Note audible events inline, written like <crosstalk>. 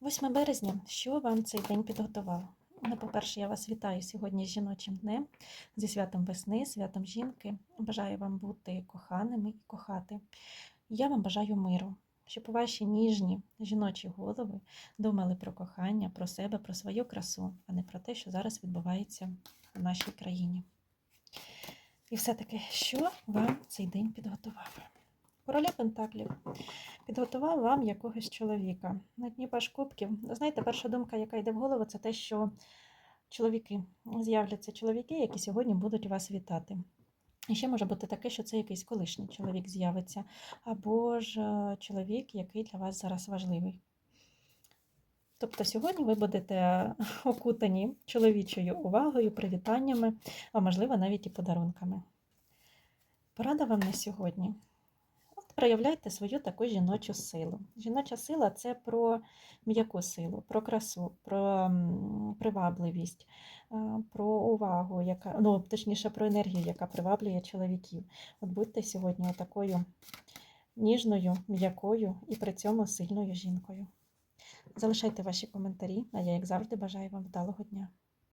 8 березня. Що вам цей день підготував? Ну, по-перше, я вас вітаю сьогодні з жіночим днем, зі святом весни, святом жінки. Бажаю вам бути коханими і кохати. Я вам бажаю миру, щоб ваші ніжні жіночі голови думали про кохання, про себе, про свою красу, а не про те, що зараз відбувається в нашій країні. І все-таки, що вам цей день підготував? Короля Пентаклів підготував вам якогось чоловіка. На дні паш кубків. Знаєте, перша думка, яка йде в голову, це те, що чоловіки з'являться чоловіки, які сьогодні будуть вас вітати. І ще може бути таке, що це якийсь колишній чоловік з'явиться, або ж е, чоловік, який для вас зараз важливий. Тобто сьогодні ви будете <laughs> окутані чоловічою увагою, привітаннями, а можливо навіть і подарунками. Порада вам на сьогодні. Проявляйте свою таку жіночу силу. Жіноча сила це про м'яку силу, про красу, про привабливість, про увагу, яка, ну, точніше, про енергію, яка приваблює чоловіків. От будьте сьогодні такою ніжною, м'якою і при цьому сильною жінкою. Залишайте ваші коментарі, а я, як завжди, бажаю вам вдалого дня.